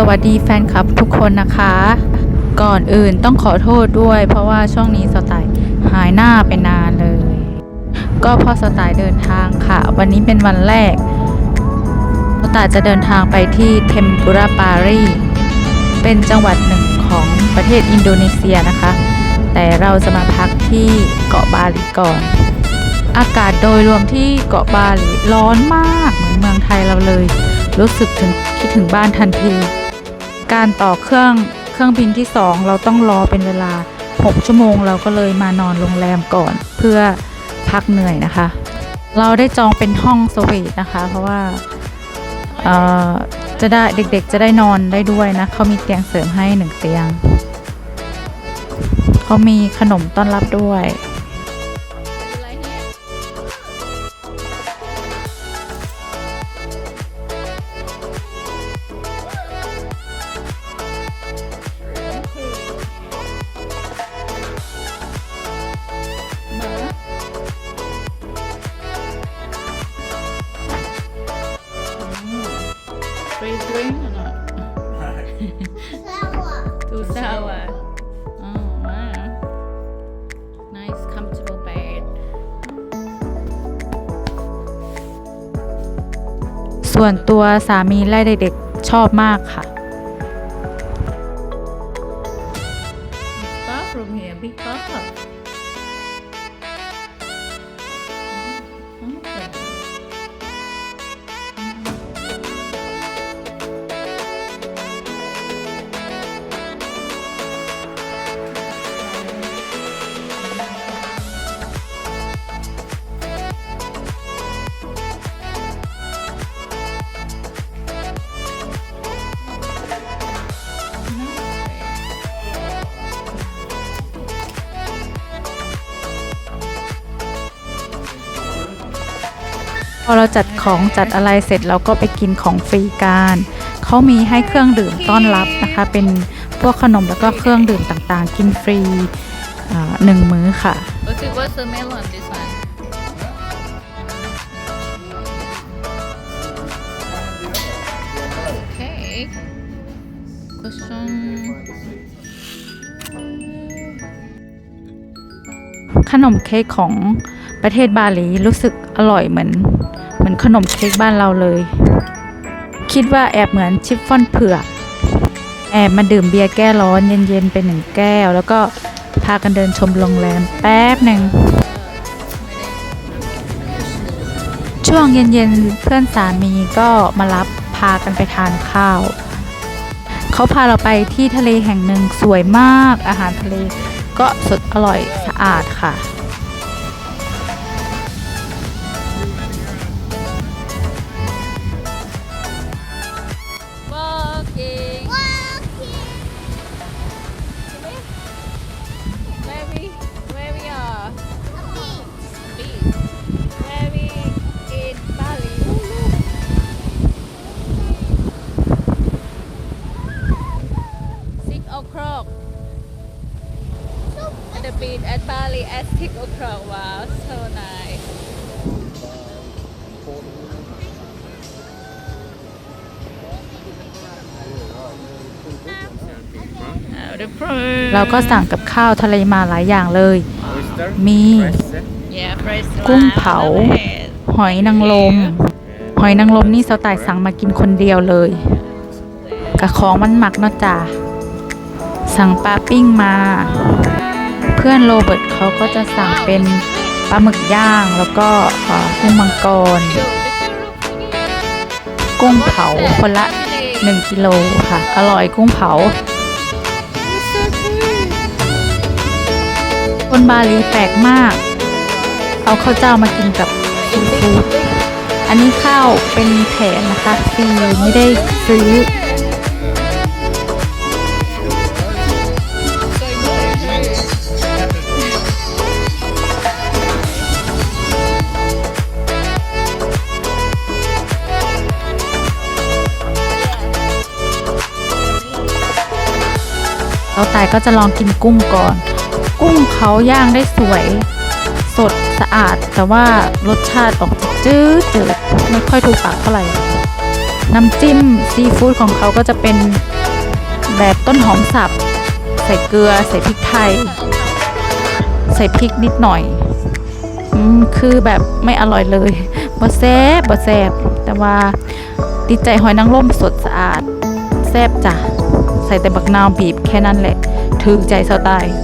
สวัสดีแฟนคลับทุกคนนะคะ ก่อนอื่นต้องขอโทษด้วย เพราะว่าช่วงนี้สไตล์หายหน้าไปนานเลย ก็เพราะสไตล์เดินทางค่ะ วันนี้เป็นวันแรกสไตล์จะเดินทางไปที่เทมปุระปารีเป็นจังหวัดหนึ่งของประเทศอินโดนีเซียนะคะ แต่เราจะมาพักที่เกาะบาหลีก่อน อากาศโดยรวมที่เกาะบาหลีร้อนมากเหมือนเมืองไทยเราเลยรู้สึกถึงคิดถึงบ้านทันที การต่อเครื่องเครื่องบินที่ 2 เราต้องรอเป็นเวลา 6 ชั่วโมง เราก็เลยมานอนโรงแรมก่อนเพื่อพักเหนื่อยนะคะ เราได้จองเป็นห้องสวีทนะคะ เพราะว่าเอ่อจะได้เด็กๆ จะได้นอนได้ด้วยนะเขามีเตียงเสริมให้หนึ่งเตียงเขามีขนมต้อนรับด้วย Nice comfortable bed. ส่วนตัวสามีและเด็กๆชอบมากค่ะ Bathroom here, big bath. พอเราจัดของจัดอะไรเสร็จเราก็ไปกินของฟรีกันเขามีให้เครื่องดื่มต้อนรับนะคะ เป็นพวกขนมแล้วก็เครื่องดื่มต่างๆ กินฟรีอ่าหนึ่งมื้อค่ะ What's it? What's the melon? This one. Okay. Cushion. ขนมเค้กของ ประเทศบาหลีรู้สึกอร่อยเหมือน เหมือนขนมเค้กบ้านเราเลย คิดว่าแอบเหมือนชิฟฟ่อนเผือก แอบมาดื่มเบียร์แก้ร้อนเย็นๆไปหนึ่งแก้ว แล้วก็พากันเดินชมโรงแรมแป๊บหนึ่งช่วงเย็นๆเพื่อนสามีก็มารับพากันไปทานข้าว เขาพาเราไปที่ทะเลแห่งหนึ่งสวยมากอาหารทะเลก็สดอร่อยสะอาดค่ะ At the beach at Bali at six o'clock. Wow, so nice. Uh, the prawn. เราก็สั่งกับข้าวทะเลมาหลายอย่างเลย Oyster, มี Yeah, fresh กุ้ง one. เผา Love it. หอยนางรม หอยนางรมนี่สไตล์สั่งมากินคนเดียวเลยกะของมันหมักเนาะจ้าสั่งปลาปิ้งมา เพื่อนโรเบิร์ตเขาก็จะสั่งเป็นปลาหมึกย่างแล้วก็กุ้งมังกร กุ้งเผาคนละ 1กิโลค่ะ อร่อยกุ้งเผา คนบาหลีแปลกมาก เอาข้าวเจ้ามากินกับซีฟู้ดอันนี้ข้าวเป็นแผงนะคะฟรีไม่ได้ซื้อ เราตายก็จะลองกินกุ้งก่อน กุ้งเขาย่างได้สวย สดสะอาด แต่ว่ารสชาติออกจืดจืดไม่ค่อยถูกปากเท่าไหร่ น้ำจิ้มซีฟู้ดของเขาก็จะเป็นแบบต้นหอมสับ ใส่เกลือ ใส่พริกไทย ใส่พริกนิดหน่อยอคือแบบไม่อร่อยเลยบ่แซบบ่แซบแต่ว่าติดใจหอยนางรมสดสะอาด แซบจ้ะ ใส่แต่บักนาวบีบแค่นั้นแหละ ถือใจสไตล์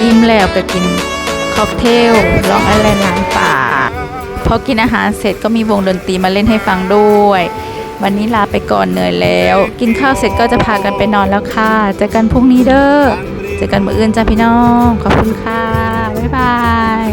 อิ่มแล้วก็กินค็อกเทลลองอะไรล้างปากพอกินอาหารเสร็จก็มีวงดนตรีมาเล่นให้ฟังด้วย วันนี้ลาไปก่อนเหนื่อยแล้ว กินข้าวเสร็จก็จะพากันไปนอนแล้วค่ะ เจอกันพรุ่งนี้เด้อ เจอกันมื้ออื่นจ้าพี่น้อง ขอบคุณค่ะ บ๊ายบาย